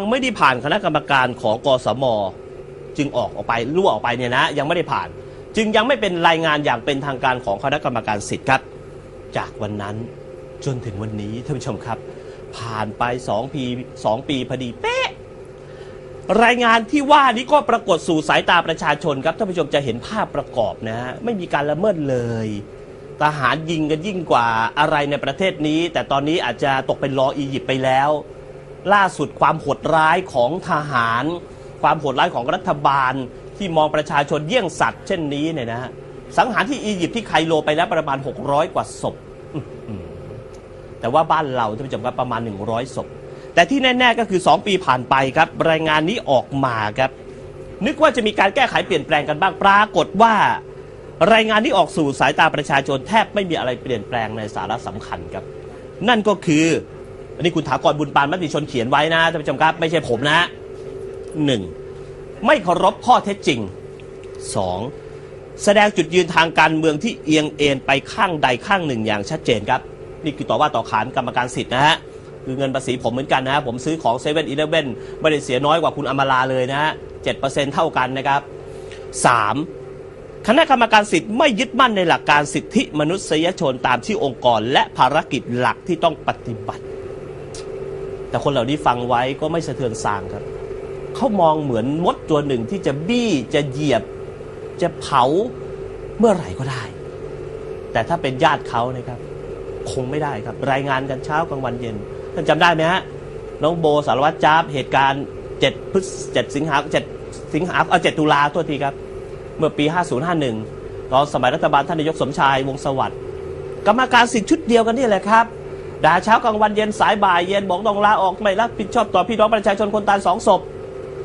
ยังไม่ได้ผ่านคณะกรรมการของกสม จึงออกออกไปรั่วออกไปเนี่ยนะยังไม่ได้ผ่าน จึงยังไม่เป็นรายงานอย่างเป็นทางการของคณะกรรมการสิทธิ์ครับ จากวันนั้นจนถึงวันนี้ท่านผู้ชมครับ ผ่านไป2ปี2ปีพอดีเป๊ะรายงานที่ว่านี้ก็ปรากฏสู่สายตาประชาชนครับท่านผู้ชมจะเห็นภาพประกอบนะฮะไม่มีการละเมิดเลยทหารยิงกันยิ่งกว่าอะไรในประเทศนี้ แต่ตอนนี้อาจจะตกเป็นรออียิปต์ไปแล้ว ล่าสุดความโหดร้ายของทหาร ความโหดร้ายของรัฐบาลที่มองประชาชนเยี่ยงสัตว์เช่นนี้เนี่ยนะฮะสังหารที่อียิปต์ที่ไคโรไปแล้วประมาณ 600 กว่าศพแต่ว่าบ้านเราท่านผู้ชมครับประมาณ 100ศพแต่ที่แน่ ๆ ก็คือ 2 ปีผ่านไปครับ รายงานนี้ออกมาครับ นึกว่าจะมีการแก้ไขเปลี่ยนแปลงกันบ้างปรากฏว่า รายงานนี้ออกสู่สายตาประชาชนแทบไม่มีอะไรเปลี่ยนแปลงในสาระสำคัญครับ นั่นก็คือ อันนี้คุณถากรบุญปานมติชนเขียนไว้นะท่านผู้ชมครับ ไม่ใช่ผมนะหนึ่งไม่เคารพข้อเท็จจริงสองแสดงจุดยืนทางการเมืองที่เอียงเอ็นไปข้างใดข้างหนึ่งอย่างชัดเจนครับ นี่คือต่อว่าต่อขานกรรมการสิทธิ์นะฮะคือเงินภาษีผมเหมือนกันนะฮะผมซื้อของเซเว่นอีเลฟเว่นไม่ได้เสียน้อยกว่าคุณอมราเลยนะฮะเจ็ดเปอร์เซ็นต์เท่ากันนะครับสามคณะกรรมการสิทธิ์ไม่ยึดมั่นในหลักการสิทธิมนุษยชนตามที่องค์กรและภารกิจหลักที่ต้องปฏิบัติ แต่คนเหล่านี้ฟังไว้ก็ไม่สะเทือนสางครับเขามองเหมือนมดตัวหนึ่งที่จะบี้จะเหยียบ จะเผาเมื่อไหร่ก็ได้ แต่ถ้าเป็นญาติเขานะครับ คงไม่ได้ครับ รายงานกันเช้ากลางวันเย็นท่านจำได้ไหมฮะน้องโบสารวัตรจ้าบเหตุการณ์7พฤษ7สิงหา7สิงหาเอา7ตุลาโทษทีครับ เมื่อปี 5051ตอนสมัยรัฐบาลท่านนายกสมชายวงศสวัสดิ์กรรมการสิทธิ์ชุดเดียวกันนี่แหละครับ ด่าเช้ากลางวันเย็นสายบ่ายเย็นบอกต้องลาออกไม่รับผิดชอบต่อพี่น้องประชาชนคนตายสองศพ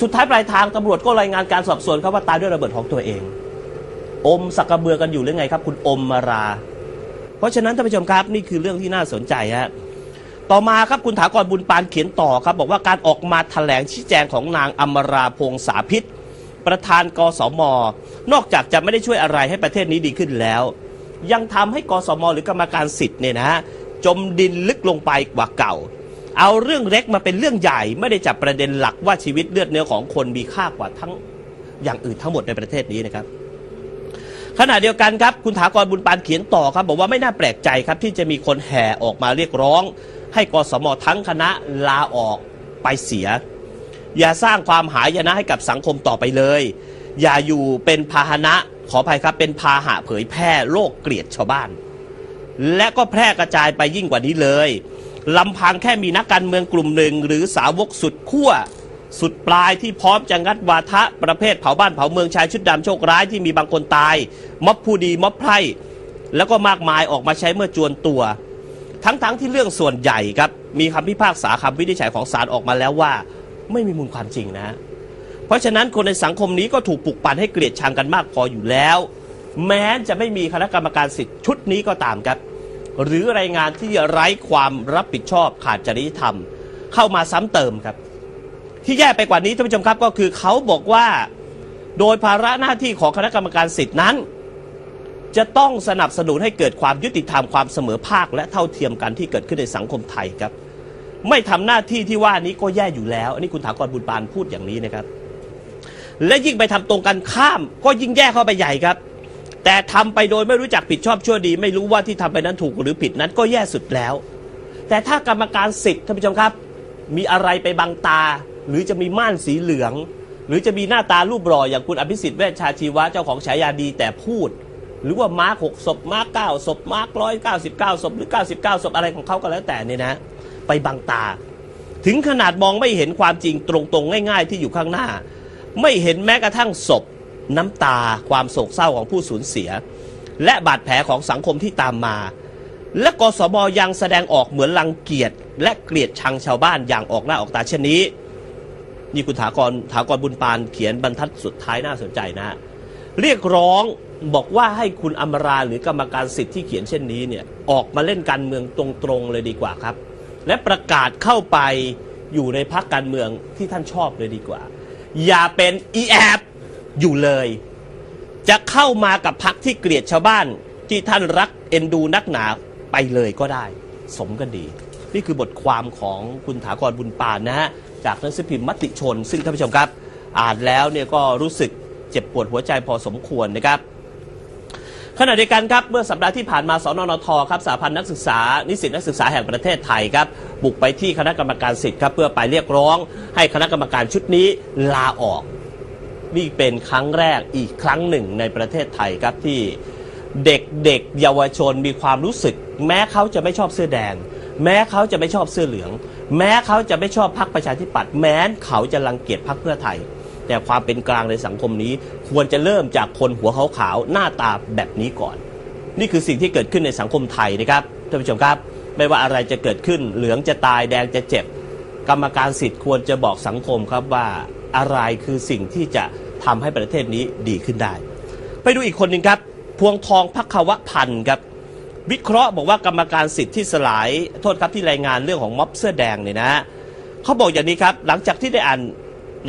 สุดท้ายปลายทางตำรวจก็รายงานการสอบสวนเขาว่าตายด้วยระเบิดของตัวเอง อมสักกระเบือกันอยู่หรือไงครับ คุณอมมารา เพราะฉะนั้นท่านผู้ชมครับนี่คือเรื่องที่น่าสนใจฮะต่อมาครับคุณถากรบุญปานเขียนต่อครับ บอกว่าการออกมาแถลงชี้แจงของนางอมราพงษาพิษ ประธานกสมนอกจากจะไม่ได้ช่วยอะไรให้ประเทศนี้ดีขึ้นแล้ว ยังทำให้กสมหรือกรรมการสิทธิ์เนี่ยนะฮะ จมดินลึกลงไปกว่าเก่า เอาเรื่องเล็กมาเป็นเรื่องใหญ่ไม่ได้จับประเด็นหลักว่าชีวิตเลือดเนื้อของคนมีค่ากว่าทั้งอย่างอื่นทั้งหมดในประเทศนี้นะครับขณะเดียวกันครับ คุณถากรบุญปานเขียนต่อครับ บอกว่าไม่น่าแปลกใจครับ ที่จะมีคนแห่ออกมาเรียกร้อง ให้กสมทั้งคณะลาออกไปเสีย อย่าสร้างความหายนะให้กับสังคมต่อไปเลย อย่าอยู่เป็นพาหนะ ขออภัยครับเป็นพาหะเผยแพร่โรคเกลียดชาวบ้าน และก็แพร่กระจายไปยิ่งกว่านี้เลยลำพังแค่มีนักการเมืองกลุ่มหนึ่ง หรือสาวกสุดขั้วสุดปลายที่พร้อมจะงัดวาทะประเภทเผาบ้านเผาเมืองชายชุดดำโชคร้ายที่มีบางคนตาย ม็อบผู้ดีม็อบไพร่แล้วก็มากมายออกมาใช้เมื่อจวนตัว ทั้งๆทที่เรื่องส่วนใหญ่ครับมีคำพิพากษาคำวินิจฉัยของศาลออกมาแล้วว่า ไม่มีมูลความจริงนะ เพราะฉะนั้นคนในสังคมนี้ก็ถูกปลุกปั่นให้เกลียดชังกันมากพออยู่แล้ว แม้จะไม่มีคณะกรรมการสิทธิ์ชุดนี้ก็ตามครับ หรือรายงานที่ไร้ความรับผิดชอบขาดจริยธรรม เข้ามาซ้ำเติมครับ ที่แย่ไปกว่านี้ท่านผู้ชมครับก็คือเขาบอกว่า โดยภาระหน้าที่ของคณะกรรมการสิทธินั้น จะต้องสนับสนุนให้เกิดความยุติธรรมความเสมอภาค และเท่าเทียมกันที่เกิดขึ้นในสังคมไทยครับ ไม่ทำหน้าที่ที่ว่านี้ก็แย่อยู่แล้ว อันนี้คุณถากรบุญปานพูดอย่างนี้นะครับ และยิ่งไปทำตรงกันข้ามก็ยิ่งแย่เข้าไปใหญ่ครับ แต่ทำไปโดยไม่รู้จักผิดชอบชั่วดี ไม่รู้ว่าที่ทำไปนั้นถูกหรือผิดนั้นก็แย่สุดแล้ว แต่ถ้ากรรมการสิทธิ์ท่านผู้ชมครับ มีอะไรไปบังตา หรือจะมีม่านสีเหลือง หรือจะมีหน้าตารูปหล่ออย่างคุณอภิสิทธิ์เวชชาชีวะเจ้าของฉายาดีแต่พูด หรือว่ามาร์คหกศพมาร์คเก้าศพมาร์คร้อยเก้าสิบเก้าศพหรือเก้าสิบเก้าศพอะไรของเขาก็แล้วแต่เนี่ยนะ ไปบังตา ถึงขนาดมองไม่เห็นความจริงตรงๆ ง่าย ๆ ที่อยู่ข้างหน้า ไม่เห็นแม้กระทั่งศพ น้ำตาความโศกเศร้าของผู้สูญเสีย และบาดแผลของสังคมที่ตามมา และกสบยังแสดงออกเหมือนรังเกียจและเกลียดชังชาวบ้านอย่างออกหน้าออกตาเช่นนี้ นี่คุณถากรถากรบุญปานเขียนบรรทัดสุดท้ายน่าสนใจนะ เรียกร้องบอกว่าให้คุณอมราหรือกรรมการสิทธิ์ที่เขียนเช่นนี้เนี่ยออกมาเล่นการเมืองตรงๆเลยดีกว่าครับ และประกาศเข้าไปอยู่ในพรรคการเมืองที่ท่านชอบเลยดีกว่า อย่าเป็นอีแอบ อยู่เลย จะเข้ามากับพรรคที่เกลียดชาวบ้านที่ท่านรักเอ็นดูนักหนาไปเลยก็ได้ สมกันดี นี่คือบทความของคุณถากรบุญปานนะฮะ จากหนังสือพิมพ์มติชน ซึ่งท่านผู้ชมครับ อ่านแล้วเนี่ยก็รู้สึกเจ็บปวดหัวใจพอสมควรนะครับขณะเดียวกันครับเมื่อสัปดาห์ที่ผ่านมาสนนทครับสาพันธ์นักศึกษา นิสิตนักศึกษาแห่งประเทศไทยครับ บุกไปที่คณะกรรมการสิทธิ์ครับเพื่อไปเรียกร้อง ให้คณะกรรมการชุดนี้ลาออก นี่เป็นครั้งแรกอีกครั้งหนึ่งในประเทศไทยครับที่เด็กเด็กเยาวชนมีความรู้สึก แม้เขาจะไม่ชอบเสื้อแดง แม้เขาจะไม่ชอบเสื้อเหลือง แม้เขาจะไม่ชอบพรรคประชาธิปัตย์แม้เขาจะรังเกียจพรรคเพื่อไทย แต่ความเป็นกลางในสังคมนี้ ควรจะเริ่มจากคนหัวขาวๆหน้าตาแบบนี้ก่อน นี่คือสิ่งที่เกิดขึ้นในสังคมไทยนะครับท่านผู้ชมครับ ไม่ว่าอะไรจะเกิดขึ้นเหลืองจะตายแดงจะเจ็บ กรรมการสิทธิ์ควรจะบอกสังคมครับว่า อะไรคือสิ่งที่จะทำให้ประเทศนี้ดีขึ้นได้ ไปดูอีกคนหนึ่งครับ พวงทองพักควพันธ์ครับ วิเคราะห์บอกว่ากรรมการสิทธิ์ที่สลาย โทษครับที่รายงานเรื่องของม็อบเสื้อแดงเนี่ยนะเขาบอกอย่างนี้ครับ หลังจากที่ได้อ่าน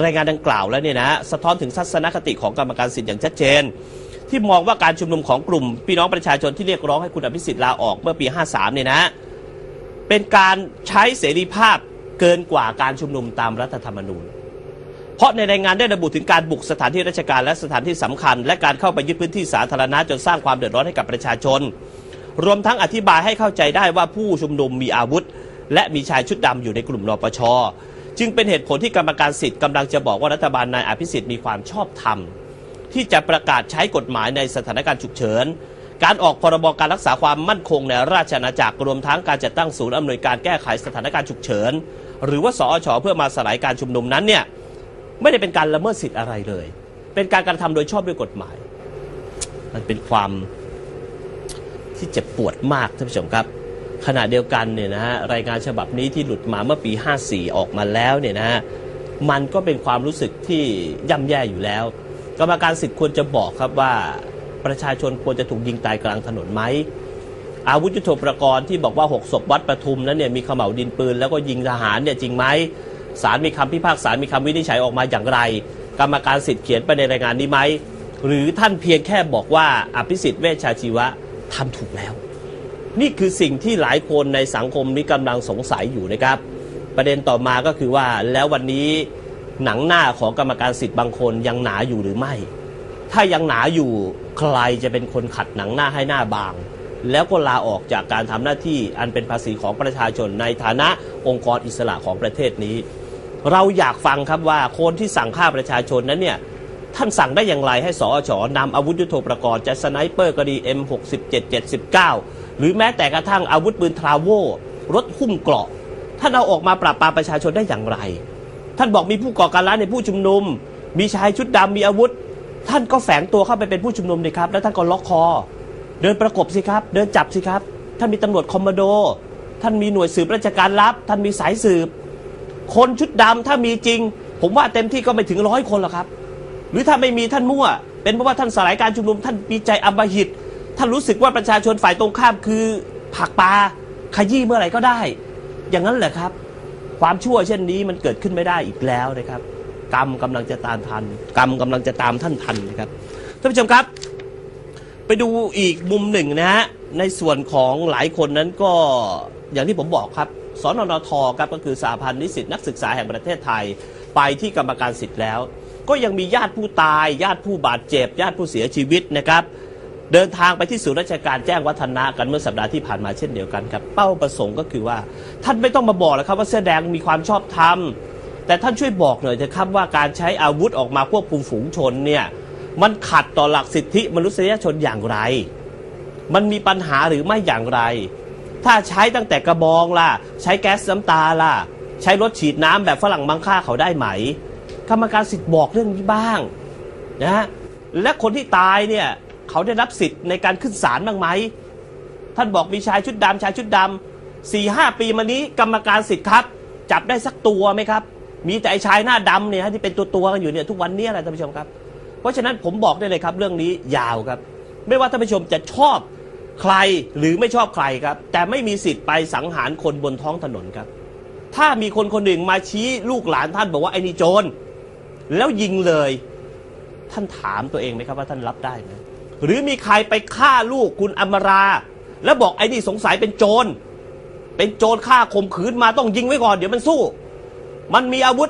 รายงานดังกล่าวแล้วเนี่ยนะสะท้อนถึงทัศนคติของกรรมการสิทธิ์อย่างชัดเจน ที่มองว่าการชุมนุมของกลุ่มพี่น้องประชาชนที่เรียกร้องให้คุณอภิสิทธิ์ลาออกเมื่อปี 53 เนี่ยนะ เป็นการใช้เสรีภาพเกินกว่าการชุมนุมตามรัฐธรรมนูญ เพราะในรายงานได้ระบุถึงการบุกสถานที่ราชการและสถานที่สำคัญ และการเข้าไปยึดพื้นที่สาธารณะจนสร้างความเดือดร้อนให้กับประชาชน รวมทั้งอธิบายให้เข้าใจได้ว่าผู้ชุมนุมมีอาวุธ และมีชายชุดดำอยู่ในกลุ่มนปช จึงเป็นเหตุผลที่กรรมการสิทธิ์กำลังจะบอกว่ารัฐบาลนายอภิสิทธิ์มีความชอบธรรมที่จะประกาศใช้กฎหมายในสถานการณ์ฉุกเฉิน การออกพรบการรักษาความมั่นคงในราชอาณาจักรรวมทั้งการจัดตั้งศูนย์อำนวยการแก้ไขสถานการณ์ฉุกเฉิน หรือว่าสอชเพื่อมาสลายการชุมนุมนั้นเนี่ย ไม่ได้เป็นการละเมิดสิทธิ์อะไรเลย เป็นการกระทำโดยชอบด้วยกฎหมาย มันเป็นความที่เจ็บปวดมากท่านผู้ชมครับ ขณะเดียวกันเนี่ยนะฮะรายงานฉบับนี้ที่หลุดมาเมื่อปี 54 ออกมาแล้วเนี่ยนะฮะมันก็เป็นความรู้สึกที่ย่ำแย่อยู่แล้ว กรรมการสิทธิ์ควรจะบอกครับว่าประชาชนควรจะถูกยิงตายกลางถนนไหมอาวุธยุทโธปกรณ์ที่บอกว่า 6 ศพวัดประทุมนั้นเนี่ยมีขม่าวดินปืน แล้วก็ยิงทหารเนี่ยจริงไหม ศาลมีคำพิพากษา มีคำวินิจฉัยออกมาอย่างไร กรรมการสิทธิ์เขียนไปในรายงานนี้ไหม หรือท่านเพียงแค่บอกว่าอภิสิทธิ์เวชชาชีวะทำถูกแล้ว นี่คือสิ่งที่หลายคนในสังคมนี้กำลังสงสัยอยู่นะครับ ประเด็นต่อมาก็คือว่าแล้ววันนี้หนังหน้าของกรรมการสิทธิ์บางคนยังหนาอยู่หรือไม่ ถ้ายังหนาอยู่ใครจะเป็นคนขัดหนังหน้าให้หน้าบาง แล้วก็ลาออกจากการทำหน้าที่อันเป็นภาษีของประชาชนในฐานะองค์กรอิสระของประเทศนี้ เราอยากฟังครับว่าคนที่สั่งฆ่าประชาชนนั้นเนี่ยท่านสั่งได้อย่างไรให้สอชนำอาวุธยุโทโธปกรณ์จะสไนเปอร์ก็ดี M67 79 หรือแม้แต่กระทั่งอาวุธปืนทราโวรถหุ้มเกราะ ท่านเอาออกมาปราบปรามประชาชนได้อย่างไร ท่านบอกมีผู้ก่อการร้ายในผู้ชุมนุม มีชายชุดดำมีอาวุธ ท่านก็แฝงตัวเข้าไปเป็นผู้ชุมนุมเลยครับ แล้วท่านก็ล็อกคอ เดินประกบสิครับ เดินจับสิครับ ท่านมีตำรวจคอมมานโด ท่านมีหน่วยสืบราชการลับ ท่านมีสายสืบ คนชุดดำถ้ามีจริง ผมว่าเต็มที่ก็ไม่ถึงร้อยคนหรอกครับ หรือถ้าไม่มีท่านมั่ว เป็นเพราะว่าท่านสลายการชุมนุม ท่านมีใจอำมหิต ท่านรู้สึกว่าประชาชนฝ่ายตรงข้ามคือ ผักปลาขยี้เมื่อไหร่ก็ได้ อย่างนั้นแหละครับ ความชั่วเช่นนี้มันเกิดขึ้นไม่ได้อีกแล้วนะครับ กรรมกำลังจะตามทัน กรรมกำลังจะตามท่านทันนะครับท่านผู้ชมครับ ไปดูอีกมุมหนึ่งนะฮะในส่วนของหลายคนนั้นก็อย่างที่ผมบอกครับ สนนทครับก็คือสหพันธ์นิสิตนักศึกษาแห่งประเทศไทย ไปที่กรรมการสิทธิ์แล้ว ก็ยังมีญาติผู้ตาย ญาติผู้บาดเจ็บ ญาติผู้เสียชีวิตนะครับเดินทางไปที่ศูนย์ราชการแจ้งวัฒนะกันเมื่อสัปดาห์ที่ผ่านมาเช่นเดียวกันครับเป้าประสงค์ก็คือว่า ท่านไม่ต้องมาบอกแล้วครับว่าเสื้อแดงมีความชอบธรรมแต่ท่านช่วยบอกหน่อยเถอะครับว่าการใช้อาวุธออกมาควบคุมฝูงชนเนี่ยมันขัดต่อหลักสิทธิมนุษยชนอย่างไร มันมีปัญหาหรือไม่อย่างไร ถ้าใช้ตั้งแต่กระบองล่ะ ใช้แก๊สน้ำตาล่ะ ใช้รถฉีดน้ำแบบฝรั่งมังค่าเขาได้ไหม กรรมการสิทธิ์บอกเรื่องนี้บ้างนะฮะและคนที่ตายเนี่ยเขาได้รับสิทธิ์ในการขึ้นศาลบ้างไหม ท่านบอกมีชายชุดดำชายชุดดำสี่ห้าปีมานี้กรรมการสิทธิ์ครับ จับได้สักตัวไหมครับ มีแต่ไอ้ชายหน้าดำเนี่ยที่เป็นตัวตัวกันอยู่เนี่ยทุกวันนี้แหละท่านผู้ชมครับ เพราะฉะนั้นผมบอกได้เลยครับเรื่องนี้ยาวครับ ไม่ว่าท่านผู้ชมจะชอบ ใครหรือไม่ชอบใครครับ แต่ไม่มีสิทธิ์ไปสังหารคนบนท้องถนนครับ ถ้ามีคนคนหนึ่งมาชี้ลูกหลานท่านบอกว่าไอ้นี่โจรแล้วยิงเลย ท่านถามตัวเองไหมครับว่าท่านรับได้ไหมหรือมีใครไปฆ่าลูกคุณอมรา แล้วบอกไอ้นี่สงสัยเป็นโจรเป็นโจรฆ่าข่มขืนมาต้องยิงไว้ก่อนเดี๋ยวมันสู้ มันมีอาวุธ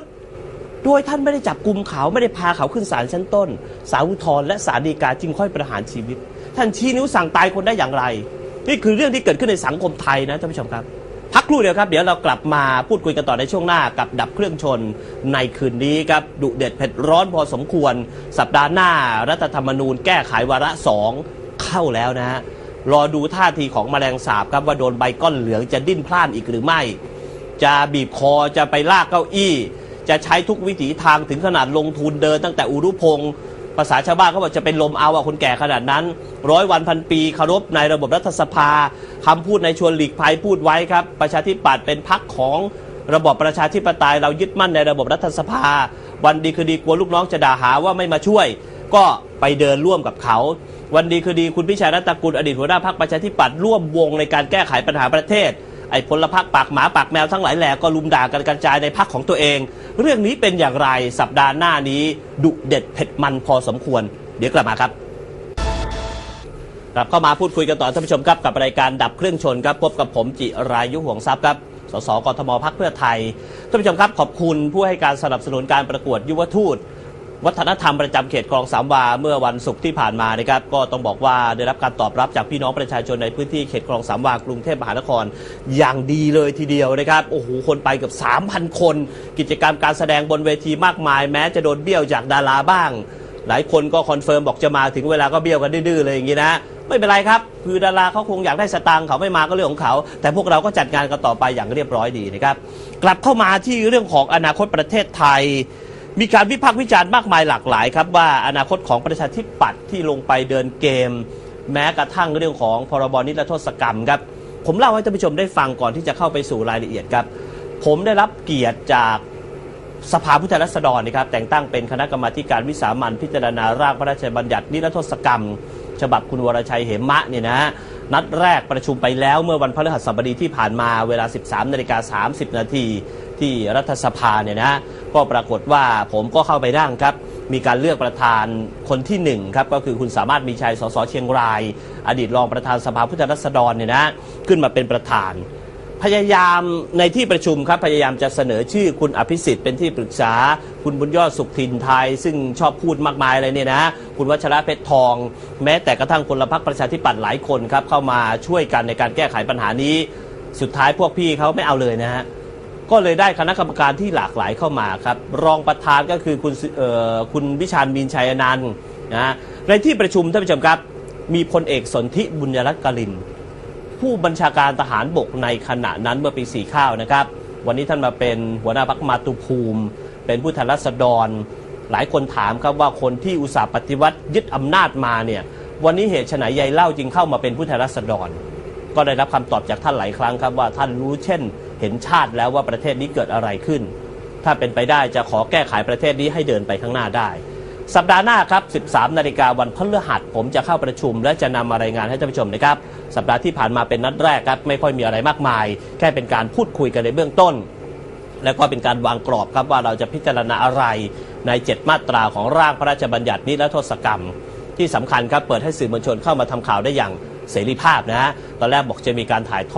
โดยท่านไม่ได้จับกลุ่มเขาไม่ได้พาเขาขึ้นศาลชั้นต้น ศาลอุทธรและศาลฎีกาจึงค่อยประหารชีวิต ท่านชี้นิ้วสั่งตายคนได้อย่างไร นี่คือเรื่องที่เกิดขึ้นในสังคมไทยนะท่านผู้ชมครับ พักครู่เดียวครับ เดี๋ยวเรากลับมาพูดคุยกันต่อในช่วงหน้ากับดับเครื่องชนในคืนนี้ครับดุเด็ดเผ็ดร้อนพอสมควร สัปดาห์หน้า รัฐธรรมนูญแก้ไขวาระสองเข้าแล้วนะฮะรอดูท่าทีของแมลงสาบครับว่าโดนใบก้อนเหลืองจะดิ้นพล่านอีกหรือไม่ จะบีบคอจะไปลากเก้าอี้ จะใช้ทุกวิถีทางถึงขนาดลงทุนเดินตั้งแต่อุรุพงศ์ ภาษาชาวบ้านเขาบอกจะเป็นลมเอาอะคนแก่ขนาดนั้นร้อยวันพันปีเคารพในระบบรัฐสภาคำพูดในชวนหลีกภัยพูดไว้ครับ ประชาธิปัตย์เป็นพักของระบบประชาธิปไตยเรายึดมั่นในระบบรัฐสภา วันดีคือดีกลัวลูกน้องจะด่าหาว่าไม่มาช่วย ก็ไปเดินร่วมกับเขา วันดีคือดีคุณพิชัยรัตนกุลอดีตหัวหน้าพรรคประชาธิปัตย์ร่วมวงในการแก้ไขปัญหาประเทศ ไอ้พลพรรคปากหมาปากแมวทั้งหลายแหล่ก็ลุมด่ากันกระจายในพรรคของตัวเอง เรื่องนี้เป็นอย่างไรสัปดาห์หน้านี้ ดุเด็ดเผ็ดมันพอสมควร เดี๋ยวกลับมาครับกลับเข้ามาพูดคุยกันต่อท่านผู้ชมครับกับรายการดับเครื่องชนครับพบกับผมจิรายุห่วงทรัพย์ครับสสกทมพักเพื่อไทยท่านผู้ชมครับขอบคุณผู้ให้การสนับสนุนการประกวดยุวทูต วัฒนธรรมประจำเขตคลองสามวา เมื่อวันศุกร์ที่ผ่านมานะครับก็ต้องบอกว่าได้รับการตอบรับจากพี่น้องประชาชนในพื้นที่เขตคลองสามวากรุงเทพมหานคร อย่างดีเลยทีเดียวนะครับโอ้โหคนไปเกือบ3,000 คน กิจกรรมการแสดงบนเวทีมากมาย แม้จะโดนเบี้ยวจากดาราบ้าง หลายคนก็คอนเฟิร์มบอกจะมาถึงเวลาก็เบี้ยวกันดื้อๆเลยอย่างนี้นะไม่เป็นไรครับ คือดาราเขาคงอยากได้สตางค์เขาไม่มาก็เรื่องของเขา แต่พวกเราก็จัดงานกันต่อไปอย่างเรียบร้อยดีนะครับ กลับเข้ามาที่เรื่องของอนาคตประเทศไทย มีการวิพากษ์วิจารณ์มากมายหลากหลายครับว่าอนาคตของประชาธิปัตย์ที่ลงไปเดินเกม แม้กระทั่งเรื่องของพรบนิรโทษกรรมครับ ผมเล่าให้ท่านผู้ชมได้ฟังก่อนที่จะเข้าไปสู่รายละเอียดครับ ผมได้รับเกียรติจากสภาผู้แทนราษฎรนะครับแต่งตั้งเป็นคณะกรรมาธิการวิสามันพิจารณาร่างพระราชบัญญัตินิรโทษกรรม ฉบับคุณวรชัยเหมะเนี่ยนะฮะนัดแรกประชุมไปแล้วเมื่อวันพฤหัสบดีที่ผ่านมาเวลา 13นาฬิกา30นาที ที่รัฐสภาเนี่ยนะก็ปรากฏว่าผมก็เข้าไปนั่งครับ มีการเลือกประธานคนที่หนึ่งครับก็คือคุณสามารถมีชัยสสเชียงราย อดีตรองประธานสภาผู้แทนราษฎรเนี่ยนะขึ้นมาเป็นประธาน พยายามในที่ประชุมครับพยายามจะเสนอชื่อคุณอภิสิทธิ์เป็นที่ปรึกษา คุณบุญยอดสุขทินไทย ซึ่งชอบพูดมากมายเลยเนี่ยนะคุณวัชระเพชรทอง แม้แต่กระทั่งคนละพักประชาธิปัตย์หลายคนครับเข้ามาช่วยกันในการแก้ไขปัญหานี้ สุดท้ายพวกพี่เขาไม่เอาเลยนะฮะ ก็เลยได้คณะกรรมการที่หลากหลายเข้ามาครับ รองประธานก็คือคุณคุณวิชาญมีนชัยอนันต์นะในที่ประชุมท่านผู้ชมครับ มีพลเอกสนธิบุญยรัตน์กลิน ผู้บัญชาการทหารบกในขณะนั้นเมื่อปีสี่ข้าวนะครับ วันนี้ท่านมาเป็นหัวหน้าพักมาตุภูมิ เป็นผู้แทนรัษฎร หลายคนถามครับว่าคนที่อุตสาห์ปฏิวัติยึดอำนาจมาเนี่ยวันนี้เหตุไฉนใยเล่าจึงเข้ามาเป็นผู้แทนรัษฎร ก็ได้รับคำตอบจากท่านหลายครั้งครับว่าท่านรู้เช่น เห็นชาติแล้วว่าประเทศนี้เกิดอะไรขึ้น ถ้าเป็นไปได้จะขอแก้ไขประเทศนี้ให้เดินไปข้างหน้าได้ สัปดาห์หน้าครับ 13 นาฬิกาวันพฤหัสผมจะเข้าประชุม และจะนำมารายงานให้ท่านผู้ชมนะครับ สัปดาห์ที่ผ่านมาเป็นนัดแรกครับ ไม่ค่อยมีอะไรมากมาย แค่เป็นการพูดคุยกันในเบื้องต้น และก็เป็นการวางกรอบครับว่าเราจะพิจารณาอะไรใน 7 มาตราของร่างพระราชบัญญัตินิรโทษกรรม ที่สำคัญครับเปิดให้สื่อมวลชนเข้ามาทำข่าวได้อย่างเสรีภาพนะฮะตอนแรกบอกจะมีการถ่ายทอด